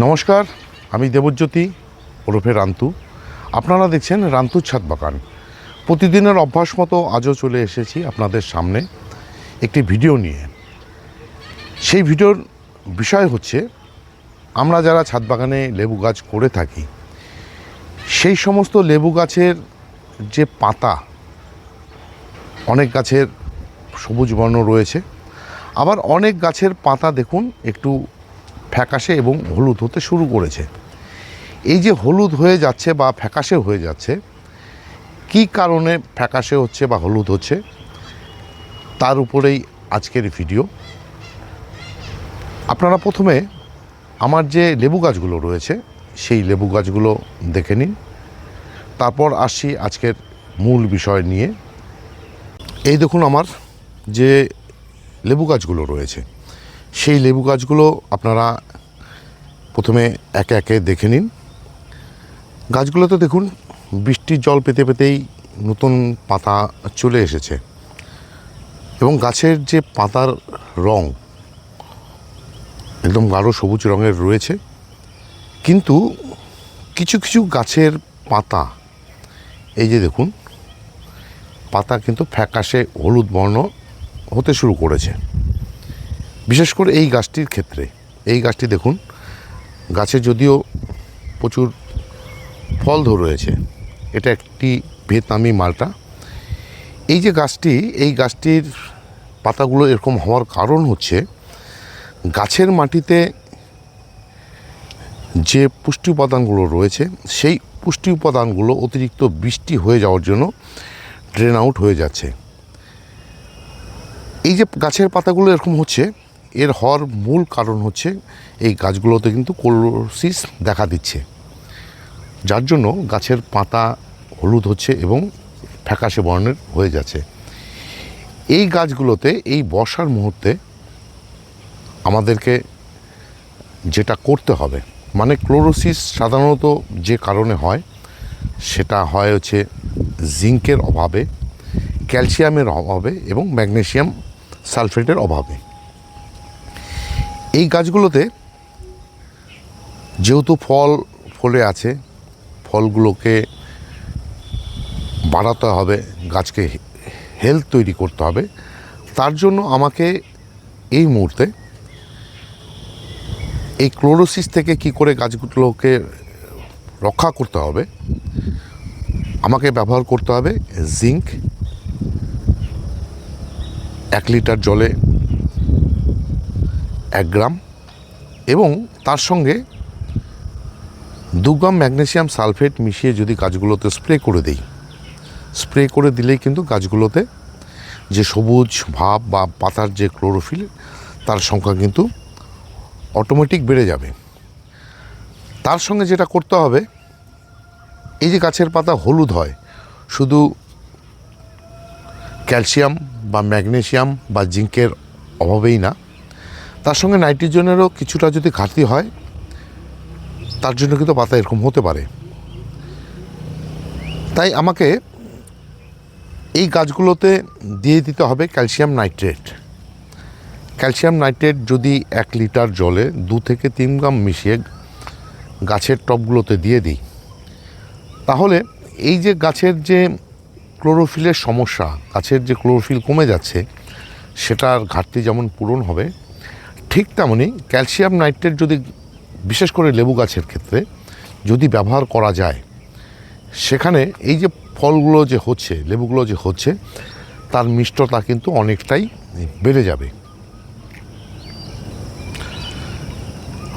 নমস্কার, আমি দেবজ্যোতি ওরফে রান্তু। আপনারা দেখছেন রান্তুর ছাদ বাগান। প্রতিদিনের অভ্যাস মতো আজও চলে এসেছি আপনাদের সামনে একটি ভিডিও নিয়ে। সেই ভিডিওর বিষয় হচ্ছে, আমরা যারা ছাদ বাগানে লেবু গাছ করে থাকি, সেই সমস্ত লেবু গাছের যে পাতা, অনেক গাছের সবুজ বর্ণ রয়েছে। আবার অনেক গাছের পাতা দেখুন, একটু ফ্যাকাশে এবং হলুদ হতে শুরু করেছে। এই যে হলুদ হয়ে যাচ্ছে বা ফ্যাকাশে হয়ে যাচ্ছে, কী কারণে ফ্যাকাশে হচ্ছে বা হলুদ হচ্ছে, তার উপরেই আজকের ভিডিও। আপনারা প্রথমে আমার যে লেবু গাছগুলো রয়েছে, সেই লেবু গাছগুলো দেখে নিন। তারপর আসছি আজকের মূল বিষয় নিয়ে। এই দেখুন আমার যে লেবু গাছগুলো রয়েছে। সেই লেবু গাছগুলো আপনারা প্রথমে একে একে দেখে নিন। গাছগুলোতে দেখুন, বৃষ্টির জল পেতে পেতেই নতুন পাতা চলে এসেছে। এবং গাছের যে পাতার রং একদম গাঢ় সবুজ রঙের রয়েছে। কিন্তু কিছু কিছু গাছের পাতা, এই যে দেখুন, পাতা কিন্তু ফ্যাকাশে হলুদ বর্ণ হতে শুরু করেছে। বিশেষ করে এই গাছটির ক্ষেত্রে, এই গাছটি দেখুন, গাছে যদিও প্রচুর ফল ধরে রয়েছে, এটা একটি ভিয়েতনামি মালটা। এই যে গাছটি, এই গাছটির পাতাগুলো এরকম হওয়ার কারণ হচ্ছে, গাছের মাটিতে যে পুষ্টি উপাদানগুলো রয়েছে, সেই পুষ্টি উপাদানগুলো অতিরিক্ত বৃষ্টি হয়ে যাওয়ার জন্য ড্রেন আউট হয়ে যাচ্ছে। এই যে গাছের পাতাগুলো এরকম হচ্ছে এর হওয়ার মূল কারণ হচ্ছে এই গাছগুলোতে কিন্তু কোলোসিস দেখা দিচ্ছে। যার জন্য গাছের পাতা হলুদ হচ্ছে এবং ফ্যাকাশে বর্ণের হয়ে যাচ্ছে। এই গাছগুলোতে এই বর্ষার মুহূর্তে আমাদেরকে যেটা করতে হবে মানে ক্লোরোসিস সাধারণত যে কারণে হয়, সেটা হয় হচ্ছে জিঙ্কের অভাবে, ক্যালসিয়ামের অভাবে এবং ম্যাগনেশিয়াম সালফেটের অভাবে। এই গাছগুলোতে যেহেতু ফল, ফলে আছে, ফলগুলোকে বাড়াতে হবে, গাছকে হেলথ তৈরি করতে হবে, তার জন্য আমাকে এই মুহূর্তে এই ক্লোরোসিস থেকে কি করে গাছগুলোকে রক্ষা করতে হবে, আমাকে ব্যবহার করতে হবে জিঙ্ক এক লিটার জলে এক গ্রাম এবং তার সঙ্গে দু গ্রাম ম্যাগনেসিয়াম সালফেট মিশিয়ে যদি গাছগুলোতে স্প্রে করে দিই, স্প্রে করে দিলেই কিন্তু গাছগুলোতে যে সবুজ ভাব বা পাতার যে ক্লোরোফিল, তার সংখ্যা কিন্তু অটোমেটিক বেড়ে যাবে। তার সঙ্গে যেটা করতে হবে, এই যে গাছের পাতা হলুদ হয়, শুধু ক্যালসিয়াম বা ম্যাগনেসিয়াম বা জিঙ্কের অভাবেই না তার সঙ্গে নাইট্রোজেনেরও কিছুটা যদি ঘাটতি হয়, তার জন্য কিন্তু পাতা এরকম হতে পারে। তাই আমাকে এই গাছগুলোতে দিয়ে দিতে হবে ক্যালসিয়াম নাইট্রেট। ক্যালসিয়াম নাইট্রেট যদি এক লিটার জলে দু থেকে তিন গ্রাম মিশিয়ে গাছের টবগুলোতে দিয়ে দিই, তাহলে এই যে গাছের যে ক্লোরোফিলের সমস্যা, গাছের যে ক্লোরোফিল কমে যাচ্ছে, সেটার ঘাটতি যেমন পূরণ হবে ঠিক তেমনই ক্যালসিয়াম নাইট্রেট যদি বিশেষ করে লেবু গাছের ক্ষেত্রে যদি ব্যবহার করা যায়, সেখানে এই যে ফলগুলো যে হচ্ছে, লেবুগুলো যে হচ্ছে, তার মিষ্টতা কিন্তু অনেকটাই বেড়ে যাবে।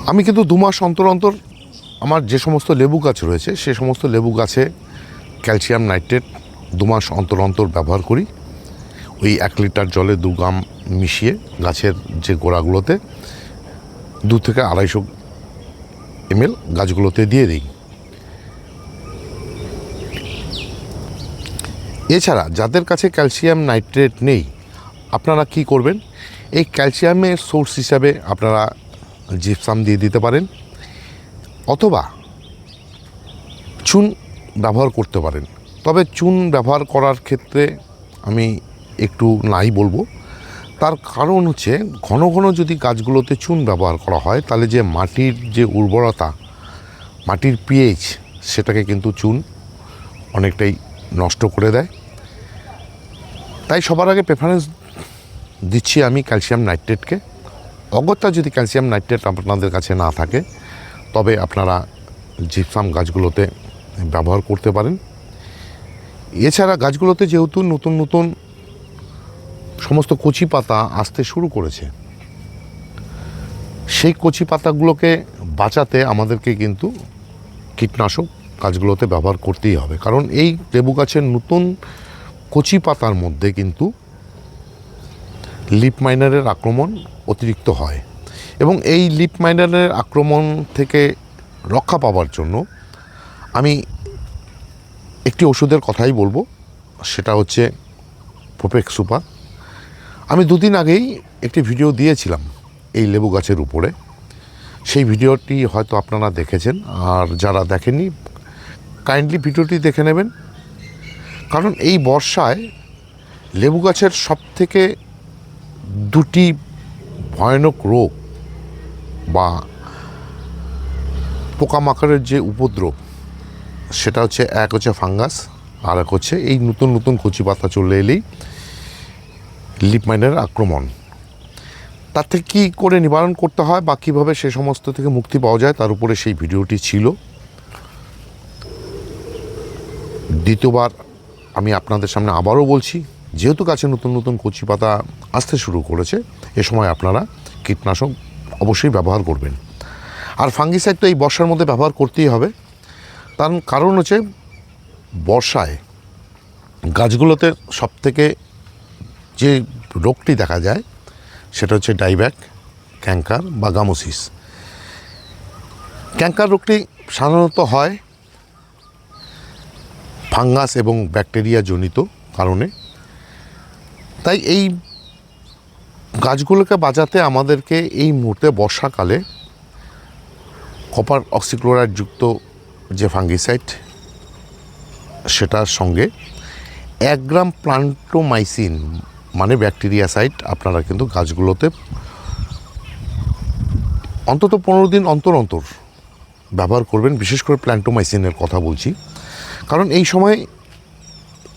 আমি কিন্তু দু মাস অন্তর অন্তর আমার যে সমস্ত লেবু গাছ রয়েছে, সে সমস্ত লেবু গাছে ক্যালসিয়াম নাইট্রেট দু মাস অন্তর অন্তর ব্যবহার করি। ওই এক লিটার জলে দু গ্রাম মিশিয়ে গাছের যে গোড়াগুলোতে দু থেকে আড়াইশো এমএল গাছগুলোতে দিয়ে দিই। এছাড়া যাদের কাছে ক্যালসিয়াম নাইট্রেট নেই, আপনারা কি করবেন? এই ক্যালসিয়ামের সোর্স হিসাবে আপনারা জিপসাম দিয়ে দিতে পারেন অথবা চুন ব্যবহার করতে পারেন। তবে চুন ব্যবহার করার ক্ষেত্রে আমি একটু নাই বলব। তার কারণ হচ্ছে ঘন ঘন যদি গাছগুলোতে চুন ব্যবহার করা হয়, তাহলে যে মাটির যে উর্বরতা, মাটির পিএইচ সেটাকে কিন্তু চুন অনেকটাই নষ্ট করে দেয়। তাই সবার আগে প্রেফারেন্স দিচ্ছি আমি ক্যালসিয়াম নাইট্রেটকে অগত্যা যদি ক্যালসিয়াম নাইট্রেট আপনাদের কাছে না থাকে, তবে আপনারা জিপসাম গাছগুলোতে ব্যবহার করতে পারেন। এছাড়া গাছগুলোতে যেহেতু নতুন নতুন সমস্ত কচি পাতা আসতে শুরু করেছে। সেই কচি পাতাগুলোকে বাঁচাতে আমাদেরকে কিন্তু কীটনাশক গাছগুলোতে ব্যবহার করতেই হবে। কারণ এই লেবু গাছের নতুন কচি পাতার মধ্যে কিন্তু লিপ মাইনারের আক্রমণ অতিরিক্ত হয় এবং এই লিপ মাইনারের আক্রমণ থেকে রক্ষা পাওয়ার জন্য আমি একটি ওষুধের কথাই বলব। সেটা হচ্ছে পোপেক সুপার। আমি দুদিন আগেই একটি ভিডিও দিয়েছিলাম এই লেবু গাছের উপরে। সেই ভিডিওটি হয়তো আপনারা দেখেছেন, আর যারা দেখেননি কাইন্ডলি ভিডিওটি দেখে নেবেন। কারণ এই বর্ষায় লেবু গাছের সবথেকে দুটি ভয়ানক রোগ বা পোকামাকড়ের যে উপদ্রব, সেটা হচ্ছে এক হচ্ছে ফাঙ্গাস, আর এক হচ্ছে এই নতুন নতুন কচি পাতা চলে এলেই লিপ মাইনের আক্রমণ। তার থেকে কী করে নিবারণ করতে হয় বা কীভাবে সে সমস্ত থেকে মুক্তি পাওয়া যায় তার উপরে সেই ভিডিওটি ছিল। দ্বিতীয়বার আমি আপনাদের সামনে আবারও বলছি, যেহেতু গাছে নতুন নতুন কচি পাতা আসতে শুরু করেছে, এ সময় আপনারা কীটনাশক অবশ্যই ব্যবহার করবেন। আর ফাঙ্গিসাইড তো এই বর্ষার মধ্যে ব্যবহার করতেই হবে। তার কারণ হচ্ছে বর্ষায় গাছগুলোতে সবথেকে যে রোগটি দেখা যায়, সেটা হচ্ছে ডাইব্যাক ক্যাঙ্কার বা গামোসিস। ক্যাঙ্কার রোগটি সাধারণত হয় ফাঙ্গাস এবং ব্যাকটেরিয়া জনিত কারণে। তাই এই গাছগুলোকে বাঁচাতে আমাদেরকে এই মুহূর্তে বর্ষাকালে কপার অক্সিক্লোরাইড যুক্ত যে ফাঙ্গিসাইড, সেটার সঙ্গে এক গ্রাম প্লান্টোমাইসিন মানে ব্যাকটেরিয়া সাইট, আপনারা কিন্তু গাছগুলোতে অন্তত পনেরো দিন অন্তর অন্তর ব্যবহার করবেন, বিশেষ করে প্ল্যান্টোমাইসিনের কথা বলছি। কারণ এই সময়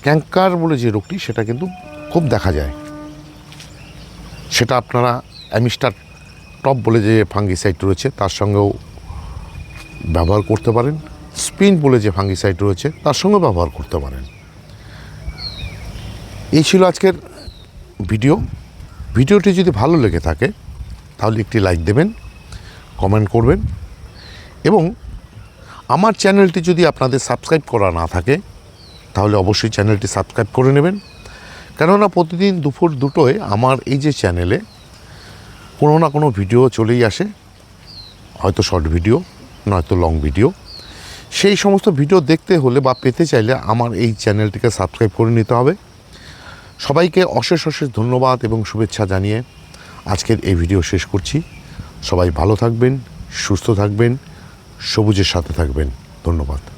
ক্যাঙ্কার বলে যে রোগটি, সেটা কিন্তু খুব দেখা যায়। সেটা আপনারা অ্যামিস্টার টপ বলে যে ফাঙ্গিসাইড রয়েছে, তার সঙ্গেও ব্যবহার করতে পারেন। স্পিন বলে যে ফাঙ্গিসাইড রয়েছে, তার সঙ্গে ব্যবহার করতে পারেন। এই ছিল আজকের ভিডিও। ভিডিওটি যদি ভালো লেগে থাকে, তাহলে একটি লাইক দেবেন, কমেন্ট করবেন এবং আমার চ্যানেলটি যদি আপনাদের সাবস্ক্রাইব করা না থাকে, তাহলে অবশ্যই চ্যানেলটি সাবস্ক্রাইব করে নেবেন। কেননা প্রতিদিন দুপুর দুটোয় আমার এই যে চ্যানেলে কোনো না কোনো ভিডিও চলেই আসে, হয়তো শর্ট ভিডিও, নয়তো লং ভিডিও। সেই সমস্ত ভিডিও দেখতে হলে বা পেতে চাইলে আমার এই চ্যানেলটিকে সাবস্ক্রাইব করে নিতে হবে। সবাইকে অশেষ অশেষ ধন্যবাদ এবং শুভেচ্ছা জানিয়ে আজকের এই ভিডিও শেষ করছি। সবাই ভালো থাকবেন, সুস্থ থাকবেন, সবুজের সাথে থাকবেন। ধন্যবাদ।